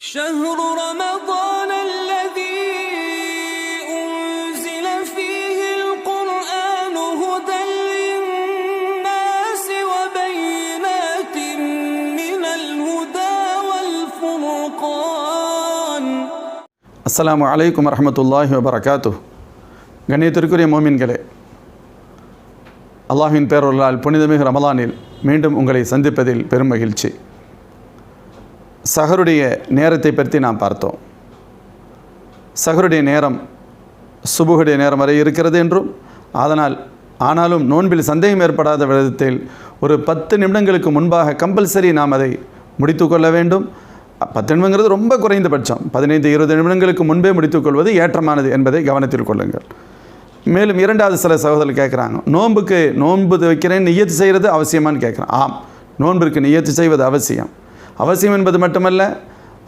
شهر رمضان الذي أنزل فيه القرآن هدى للناس وبينات من الهدى والفرقان அஸ்ஸலாமு அலைக்கும் வரஹ்மத்துல்லாஹி வபரகாத்து கண்ணியத்திற்குரிய மோமின்களே அல்லாஹ்வின் பேரொருளால் புனிதமிகு ரமலானில் மீண்டும் உங்களை சந்திப்பதில் பெரும் மகிழ்ச்சி சஹருடைய நேரத்தை பற்றி நாம் பார்த்தோம். சஹருடைய நேரம் சுபுகுடைய நேரம் வரை இருக்கிறது என்றும் அதனால் ஆனாலும் நோன்பில் சந்தேகம் ஏற்படாத விதத்தில் ஒரு பத்து நிமிடங்களுக்கு முன்பாக கம்பல்சரி நாம் அதை முடித்துக்கொள்ள வேண்டும். பத்து நிமிடங்கிறது ரொம்ப குறைந்தபட்சம். பதினைந்து இருபது நிமிடங்களுக்கு முன்பே முடித்துக்கொள்வது ஏற்றமானது என்பதை கவனத்தில் கொள்ளுங்கள். மேலும் இரண்டாவது சில சகோதரர் கேட்குறாங்க நோன்புக்கு நோன்பு வைக்கிறேன் நியத்து செய்கிறது அவசியமான்னு கேட்குறேன் ஆம் நோன்பிற்கு நியத்து செய்வது அவசியம். அவசியம் என்பது மட்டுமல்ல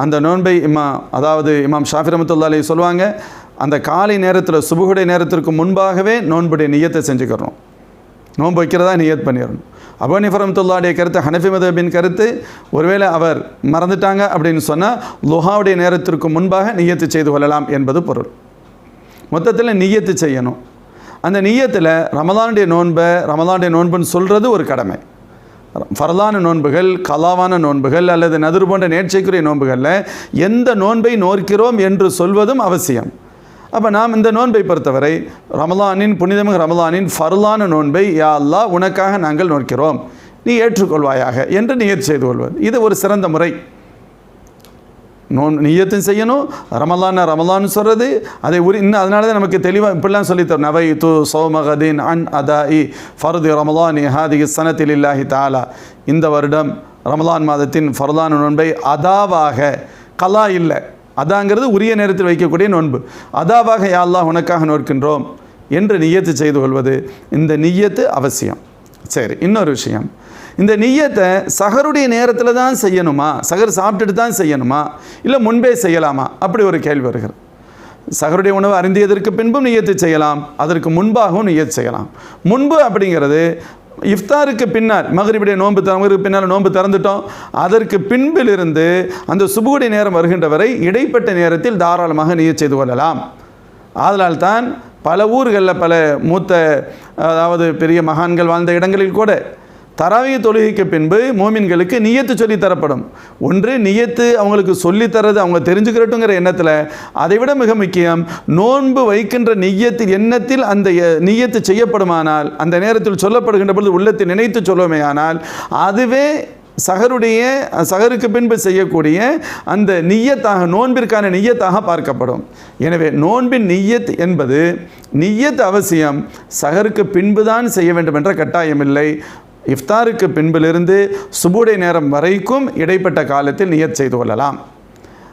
அந்த நோன்பை இம்மா அதாவது இமாம் ஷாஃபி ரமத்துல்லா அலி சொல்லுவாங்க அந்த காலை நேரத்தில் சுபுகுடைய நேரத்திற்கு முன்பாகவே நோன்புடைய நியத்தை செஞ்சுக்கிறோம் நோன்பு வைக்கிறதா நியத் பண்ணிடணும். அபு நிஃபரமத்துல்லாவுடைய கருத்து ஹனஃபி மதபின் கருத்து ஒருவேளை அவர் மறந்துட்டாங்க அப்படின்னு சொன்னால் லுஹாவுடைய நேரத்திற்கு முன்பாக நியத்து செய்து கொள்ளலாம் என்பது பொருள். மொத்தத்தில் நியத்து செய்யணும். அந்த நியத்தில் ரமதானுடைய நோன்பை ரமதானுடைய நோன்புன்னு சொல்கிறது ஒரு கடமை. ஃபரலான நோன்புகள் கலாவான நோன்புகள் அல்லது நதிர் போன்ற நேர்ச்சைக்குரிய நோன்புகளில் எந்த நோன்பை நோக்கிறோம் என்று சொல்வதும் அவசியம். அப்போ நாம் இந்த நோன்பை பொறுத்தவரை ரமலானின் புனிதமிகு ரமலானின் ஃபர்லான நோன்பை யா அல்லா உனக்காக நாங்கள் நோக்கிறோம். நீ ஏற்றுக்கொள்வாயாக என்று நியர் செய்து கொள்வது. இது ஒரு சிறந்த முறை. நோன் நியத்தும் செய்யணும். ரமலான ரமலான்னு சொல்கிறது அதை உரி இன்னும் அதனால தான் நமக்கு தெளிவாக இப்படிலாம் சொல்லித்தரும். நவை து சோமகதீன் அன் அதா இ ஃபர்து ரமலான் ஹாதி சனத்தில் இல்லாஹி தாலா இந்த வருடம் ரமலான் மாதத்தின் ஃபர்லான நோன்பை அதாவாக கலா இல்லை. அதாங்கிறது உரிய நேரத்தில் வைக்கக்கூடிய நோன்பு. அதாவாக யா உனக்காக நோக்கின்றோம் என்று நியத்து செய்து கொள்வது இந்த நியத்து அவசியம். சரி இன்னொரு விஷயம். இந்த நியத்தை சகருடைய நேரத்தில் தான் செய்யணுமா? சகர் சாப்பிட்டுட்டு தான் செய்யணுமா? இல்லை முன்பே செய்யலாமா? அப்படி ஒரு கேள்வி வருகிறது. சகருடைய உணவு அருந்தியதற்கு பின்பும் நியத்து செய்யலாம் அதற்கு முன்பாகவும் நியத்து செய்யலாம். முன்பு அப்படிங்கிறது இஃப்தாருக்கு பின்னால் மகரிபுடைய நோன்பு மகருக்கு பின்னால் நோன்பு திறந்துட்டோம் அதற்கு பின்பிலிருந்து அந்த சுபுகுடைய நேரம் வருகின்ற வரை இடைப்பட்ட நேரத்தில் தாராளமாக நீயச் செய்து கொள்ளலாம். ஆதலால் தான் பல ஊர்களில் பல மூத்த அதாவது பெரிய மகான்கள் வாழ்ந்த இடங்களில் கூட தராவிய தொழுகைக்கு பின்பு மோமின்களுக்கு நியத்து சொல்லி தரப்படும். ஒன்று நியத்து அவங்களுக்கு சொல்லித்தரது அவங்க தெரிஞ்சுக்கிறட்டுங்கிற எண்ணத்தில் அதைவிட மிக முக்கியம் நோன்பு வைக்கின்ற நியத்தில் எண்ணத்தில் அந்த நியத்து செய்யப்படுமானால் அந்த நேரத்தில் சொல்லப்படுகின்ற பொழுது உள்ளத்தில் நினைத்து ஆனால் அதுவே சகருடைய சகருக்கு பின்பு செய்யக்கூடிய அந்த நிய்யத்தாக நோன்பிற்கான நிய்யத்தாக பார்க்கப்படும். எனவே நோன்பின் நிய்யத் என்பது நிய்யத் அவசியம் சகருக்கு பின்புதான் செய்ய வேண்டும் என்ற கட்டாயமில்லை. இஃப்தாருக்கு பின்பிலிருந்து சுபுடை நேரம் வரைக்கும் இடைப்பட்ட காலத்தில் நியத் செய்து கொள்ளலாம்.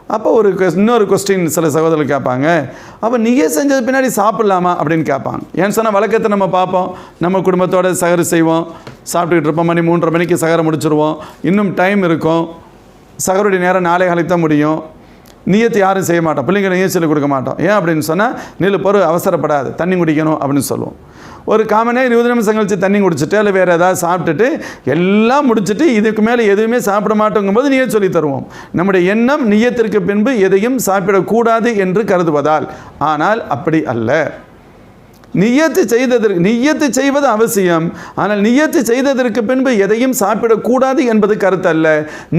அப்போ ஒரு இன்னொரு கொஸ்டின் சில சகோதரர்கள் கேட்பாங்க. அப்போ நீயே செஞ்சது பின்னாடி சாப்பிட்லாமா அப்படின்னு கேட்பாங்க. ஏன்னு சொன்னால் வழக்கத்தை நம்ம பார்ப்போம். நம்ம குடும்பத்தோடு சகரு செய்வோம். சாப்பிட்டுக்கிட்டு இருப்போம். மணி மூன்றரை மணிக்கு சகரை முடிச்சுருவோம். இன்னும் டைம் இருக்கும். சகருடைய நேரம் நாளை காலைக்கு தான் முடியும். நியத்து யாரும் செய்ய மாட்டோம். பிள்ளைங்க நியத்தில் கொடுக்க மாட்டோம். ஏன் அப்படின்னு சொன்னால் நில்லு பொருள் அவசரப்படாது. தண்ணி குடிக்கணும் அப்படின்னு சொல்லுவோம். ஒரு காமனே இருபது நிமிஷம் கழிச்சு தண்ணி குடிச்சிட்டு இல்லை வேறு ஏதாவது சாப்பிட்டுட்டு எல்லாம் முடிச்சுட்டு இதுக்கு மேலே எதுவுமே சாப்பிட மாட்டோங்கும்போது நீயே சொல்லி தருவோம். நம்முடைய எண்ணம் நியத்திற்கு பின்பு எதையும் சாப்பிடக்கூடாது என்று கருதுவதால். ஆனால் அப்படி அல்ல. நியத்து செய்ததற்கு நியத்து செய்வது அவசியம். ஆனால் நியத்து செய்ததற்கு பின்பு எதையும் சாப்பிடக்கூடாது என்பது கருத்தல்ல.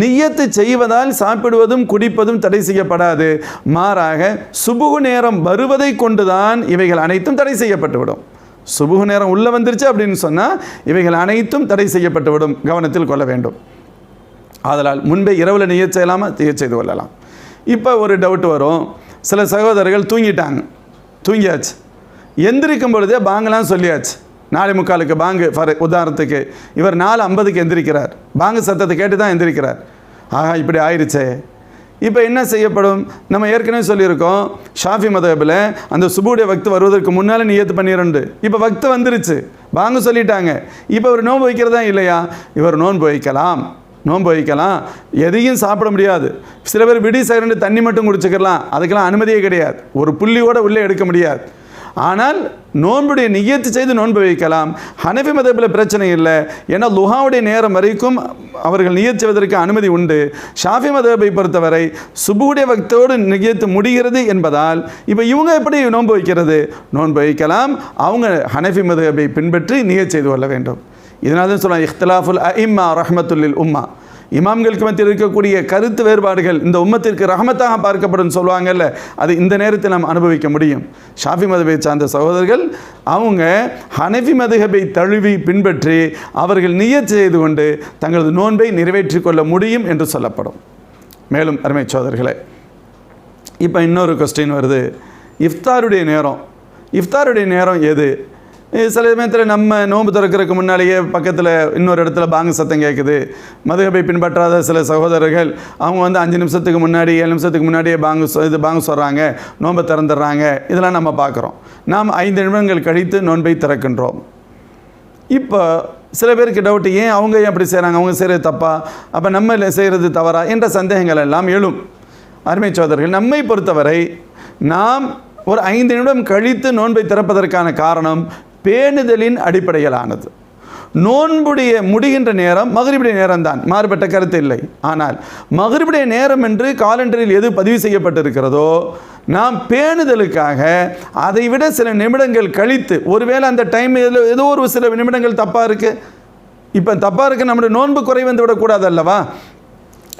நியத்து செய்வதால் சாப்பிடுவதும் குடிப்பதும் தடை செய்யப்படாது. மாறாக சுபுகு நேரம் வருவதை கொண்டுதான் இவைகள் அனைத்தும் தடை செய்யப்பட்டுவிடும். சுபுகு நேரம் உள்ளே வந்துருச்சு அப்படின்னு சொன்னால் இவைகள் அனைத்தும் தடை செய்யப்பட்டுவிடும் கவனத்தில் கொள்ள வேண்டும். ஆதலால் முன்பே இரவில் நியத் செய்யலாமல் நியத் செய்து கொள்ளலாம். இப்போ ஒரு டவுட் வரும். சில சகோதரர்கள் தூங்கிட்டாங்க. தூங்கியாச்சு. எந்திரிக்கும் பொழுதே பாங்கெலாம் சொல்லியாச்சு. நாளை முக்காலுக்கு பாங்கு ஃபார் உதாரணத்துக்கு இவர் நாலு ஐம்பதுக்கு எந்திரிக்கிறார். பாங்கு சத்தத்தை கேட்டு தான் எந்திரிக்கிறார். ஆஹா இப்படி ஆயிடுச்சே இப்போ என்ன செய்யப்படும்? நம்ம ஏற்கனவே சொல்லியிருக்கோம் ஷாஃபி மதபில் அந்த சுபுடைய வக்து வருவதற்கு முன்னால் நியத்து பண்ணிரண்டு. இப்போ வக்து வந்துருச்சு. வாங்க சொல்லிட்டாங்க. இப்போ இவர் நோன்பு வைக்கிறதா இல்லையா? இவர் நோன்பு வைக்கலாம். நோன்பு வைக்கலாம். எதையும் சாப்பிட முடியாது. சில பேர் விடி சகரண்டு தண்ணி மட்டும் குடிச்சுக்கலாம். அதுக்கெல்லாம் அனுமதியே கிடையாது. ஒரு புள்ளியோட உள்ளே எடுக்க முடியாது. ஆனால் நோன்புடைய நியத்து செய்து நோன்பு வைக்கலாம். ஹனஃபி மதப்பில் பிரச்சனை இல்லை. ஏன்னா லுஹாவுடைய நேரம் வரைக்கும் அவர்கள் நியத் செய்வதற்கு அனுமதி உண்டு. ஷாஃபி மதபை பொறுத்தவரை சுபுடைய வக்தோடு நியத்து முடிகிறது என்பதால் இப்போ இவங்க எப்படி நோன்பு வைக்கிறது? நோன்பு வைக்கலாம். அவங்க ஹனஃபி மதபை பின்பற்றி நியத் செய்து கொள்ள வேண்டும். இதனால தான் இஹ்தலாஃபுல் இஃப்திலாஃபுல் அஇம்மா ரஹமத்துல்லில் உம்மா. இமாம்களுக்கு மத்தியில் இருக்கக்கூடிய கருத்து வேறுபாடுகள் இந்த உம்மத்திற்கு ரஹமத்தாக பார்க்கப்படும் சொல்லுவாங்கல்ல அது இந்த நேரத்தில் நாம் அனுபவிக்க முடியும். ஷாஃபி மதுபை சார்ந்த சகோதரர்கள் அவங்க ஹனஃபி மதுஹபை தழுவி பின்பற்றி அவர்கள் நியத் செய்து கொண்டு தங்களது நோன்பை நிறைவேற்றிக் கொள்ள முடியும் என்று சொல்லப்படும். மேலும் அருமை சோதர்களே இப்போ இன்னொரு கொஸ்டின் வருது. இஃப்தாருடைய நேரம். இஃப்தாருடைய நேரம் எது? சில சமயத்தில் நம்ம நோன்பு திறக்கிறதுக்கு முன்னாலேயே பக்கத்தில் இன்னொரு இடத்துல பாங்கு சத்தம் கேட்குது மதுகபை பின்பற்றாத சில சகோதரர்கள் அவங்க வந்து அஞ்சு நிமிஷத்துக்கு முன்னாடி ஏழு நிமிஷத்துக்கு முன்னாடியே பாங்கு சொ- இது பாங்கு சொல்கிறாங்க நோன்பை திறந்துடுறாங்க இதெல்லாம் நம்ம பார்க்குறோம். நாம் ஐந்து நிமிடங்கள் கழித்து நோன்பை திறக்கின்றோம். இப்போ சில பேருக்கு டவுட் ஏன் அவங்க ஏன் அப்படி செய்கிறாங்க அவங்க செய்கிறது தப்பா? அப்போ நம்ம செய்கிறது தவறா? என்ற சந்தேகங்கள் எல்லாம் எழும். அருமை சோதர்கள் நம்மை பொறுத்தவரை நாம் ஒரு ஐந்து நிமிடம் கழித்து நோன்பை திறப்பதற்கான காரணம் பேணுதலின் அடிப்படையிலானது நோன்புடைய முடிகின்ற நேரம் மகரிபுடைய நேரம் தான் மாறுபட்ட கருத்து இல்லை. ஆனால் மகரிபுடைய நேரம் என்று காலண்டரில் எது பதிவு செய்யப்பட்டிருக்கிறதோ நாம் பேணுதலுக்காக அதை விட சில நிமிடங்கள் கழித்து ஒருவேளை அந்த டைம் ஏதோ ஒரு சில நிமிடங்கள் தப்பாக இருக்குது இப்போ தப்பாக இருக்குது நம்முடைய நோன்பு குறை வந்து விடக்கூடாது அல்லவா?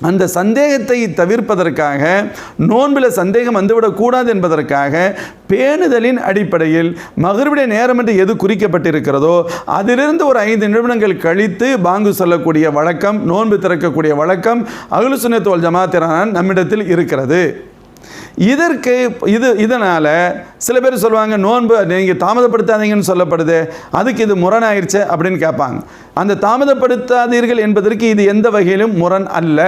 அந்த சந்தேகத்தை தவிர்ப்பதற்காக நோன்பில் சந்தேகம் வந்துவிடக்கூடாது என்பதற்காக பேணுதலின் அடிப்படையில் மகரிபுடைய நேரம் என்று எது குறிக்கப்பட்டிருக்கிறதோ அதிலிருந்து ஒரு ஐந்து நிமிடங்கள் கழித்து பாங்கு சொல்லக்கூடிய வழக்கம் நோன்பு திறக்கக்கூடிய வழக்கம் அகுலு ஜமாத்திரான் நம்மிடத்தில் இருக்கிறது. இதற்கு இது இதனால் சில பேர் சொல்லுவாங்க நோன்பு நீங்கள் தாமதப்படுத்தாதீங்கன்னு சொல்லப்படுது. அதுக்கு இது முரணாயிருச்சு அப்படின்னு கேட்பாங்க. அந்த தாமதப்படுத்தாதீர்கள் என்பதற்கு இது எந்த வகையிலும் முரண் அல்ல.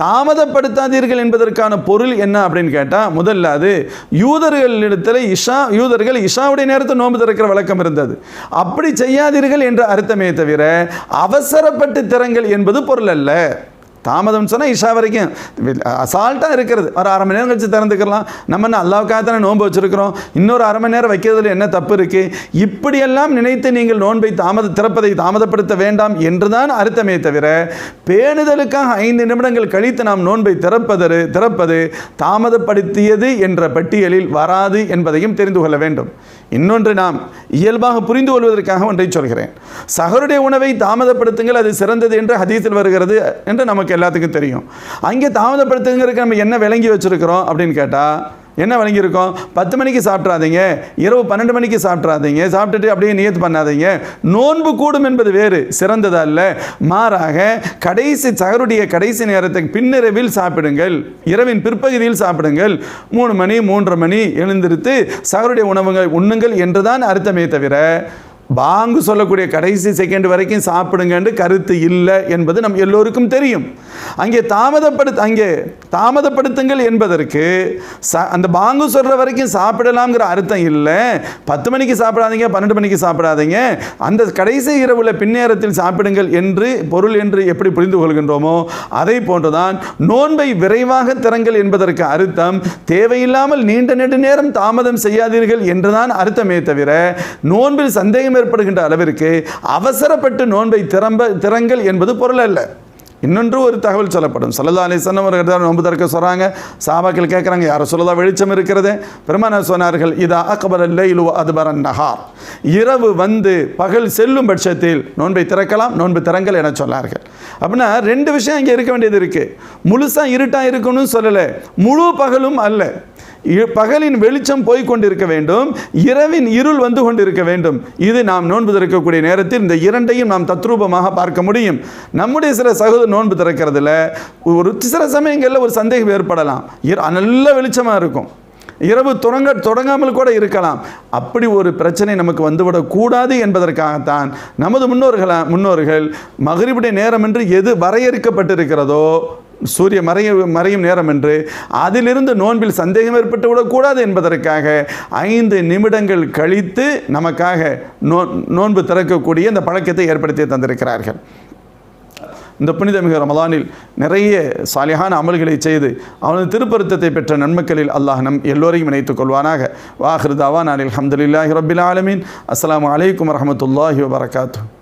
தாமதப்படுத்தாதீர்கள் என்பதற்கான பொருள் என்ன அப்படின்னு கேட்டால் முதல்ல அது யூதர்களிடத்தில் இஷா யூதர்கள் இஷாவுடைய நேரத்தை நோன்பு திறக்கிற வழக்கம் இருந்தது. அப்படி செய்யாதீர்கள் என்ற அர்த்தமே தவிர அவசரப்பட்டு திறங்கள் என்பது பொருள் அல்ல. தாமதம் சொன்னால் இஷா வரைக்கும். அசால்ட்டாக இருக்கிறது. ஒரு அரை மணி நேரம் கழிச்சு திறந்துக்கலாம். நம்ம என்ன அல்லாவுக்காக தானே நோன்பு வச்சுருக்கிறோம்? இன்னொரு அரை மணி நேரம் வைக்கிறதுல என்ன தப்பு இருக்குது இப்படியெல்லாம் நினைத்து நீங்கள் நோன்பை தாமத திறப்பதை தாமதப்படுத்த வேண்டாம் என்றுதான் அர்த்தமே தவிர பேணுதலுக்காக ஐந்து நிமிடங்கள் கழித்து நாம் நோன்பை திறப்பது திறப்பது தாமதப்படுத்தியது என்ற பட்டியலில் வராது என்பதையும் தெரிந்து கொள்ள வேண்டும். இன்னொன்று நாம் இயல்பாக புரிந்து கொள்வதற்காக ஒன்றை சொல்கிறேன். சகருடைய உணவை தாமதப்படுத்துங்கள் அது சிறந்தது என்று ஹதீஸில் வருகிறது என்று நமக்கு எல்லாத்துக்கும் தெரியும். அங்கே தாமதப்படுத்துங்கிறதுக்கு நம்ம என்ன விளங்கி வச்சுருக்கிறோம் அப்படின்னு கேட்டால் என்ன விளங்கியிருக்கோம் பத்து மணிக்கு சாப்பிட்றாதீங்க. இரவு பன்னெண்டு மணிக்கு சாப்பிட்றாதீங்க. சாப்பிட்டுட்டு அப்படியே நியத்து பண்ணாதீங்க. நோன்பு கூடும் என்பது வேறு சிறந்தது அல்ல. மாறாக கடைசி சகருடைய கடைசி நேரத்துக்கு பின்னிரவில் சாப்பிடுங்கள். இரவின் பிற்பகுதியில் சாப்பிடுங்கள். மூணு மணி மூன்றரை மணி எழுந்திருத்து சகருடைய உணவுகள் உண்ணுங்கள் என்றுதான் அர்த்தமே தவிர பாங்கு சொல்லக்கூடிய கடைசி செகண்ட் வரைக்கும் சாப்பிடுங்கன்னு கருத்து இல்லை என்பது நம் எல்லோருக்கும் தெரியும். அங்கே தாமதப்படுத்த அங்கே தாமதப்படுத்துங்கள் என்பதற்கு ச அந்த பாங்கு சொல்கிற வரைக்கும் சாப்பிடலாம்ங்கிற அர்த்தம் இல்லை. பத்து மணிக்கு சாப்பிடாதீங்க பன்னெண்டு மணிக்கு சாப்பிடாதீங்க. அந்த கடைசி இரவுல பின்னேரத்தில் சாப்பிடுங்கள் என்று பொருள் என்று எப்படி புரிந்து கொள்கின்றோமோ அதை போன்றுதான் நோன்பை விரைவாக திறங்கள் என்பதற்கு அர்த்தம். தேவையில்லாமல் நீண்ட நெடு நேரம் தாமதம் செய்யாதீர்கள் என்றுதான் அர்த்தமே தவிர நோன்பில் சந்தேகம் ஏற்படுகின்ற அளவிற்கு அவசரப்பட்டு நோன்பை திறம்ப திறங்கள் என்பது பொருள் அல்ல. இன்னொன்று ஒரு தகவல் சொல்லப்படும். சொல்லதா அலிசன் அவர்கள் தான் நோன்பு திறக்க சொல்கிறாங்க சாபாக்கள் கேட்குறாங்க யாரும் சொல்லதா வெளிச்சம் இருக்கிறது? பெருமானார் சொன்னார்கள் இதா அக்பர் இல்லு அதுபரன் நஹார். இரவு வந்து பகல் செல்லும் பட்சத்தில் நோன்பை திறக்கலாம் நோன்பு திறங்கள் என சொன்னார்கள். அப்படின்னா ரெண்டு விஷயம் இங்கே இருக்க வேண்டியது இருக்குது முழுசாக இருட்டாக இருக்கணும்னு சொல்லலை. முழு பகலும் அல்ல. பகலின் வெளிச்சம் போய் கொண்டிருக்க வேண்டும் இரவின் இருள் வந்து கொண்டிருக்க வேண்டும். இது நாம் நோன்பு திறக்கக்கூடிய நேரத்தில் இந்த இரண்டையும் நாம் தத்ரூபமாக பார்க்க முடியும். நம்முடைய சில சகோதரர் நோன்பு திறக்கிறதுல ஒரு சில சமயங்களில் ஒரு சந்தேகம் ஏற்படலாம். நல்ல வெளிச்சமாக இருக்கும். இரவு தொடங்க தொடங்காமல் கூட இருக்கலாம். அப்படி ஒரு பிரச்சனை நமக்கு வந்துவிடக்கூடாது என்பதற்காகத்தான் நமது முன்னோர்கள முன்னோர்கள் மகரிபுடைய நேரம் என்று எது வரையறுக்கப்பட்டிருக்கிறதோ சூரிய மறைய மறையும் நேரம் என்று அதிலிருந்து நோன்பில் சந்தேகம் ஏற்பட்டு விடக்கூடாது என்பதற்காக ஐந்து நிமிடங்கள் கழித்து நமக்காக நோ நோன்பு திறக்கக்கூடிய இந்த பழக்கத்தை ஏற்படுத்தி தந்திருக்கிறார்கள். இந்த புனிதமிகு ரமலானில் நிறைய சாலியான அமல்களை செய்து அவனது திருப்பருத்தத்தை பெற்ற நன்மக்களில் அல்லாஹ் நம் எல்லோரையும் இணைத்துக் கொள்வானாக. வாஹிருதாவா தாவான் அலி அலமதுல்லாஹி ரபில் ஆலமீன். அஸ்லாம் வலைக்கம் வரமத்துல்லாஹி வபரகாத்து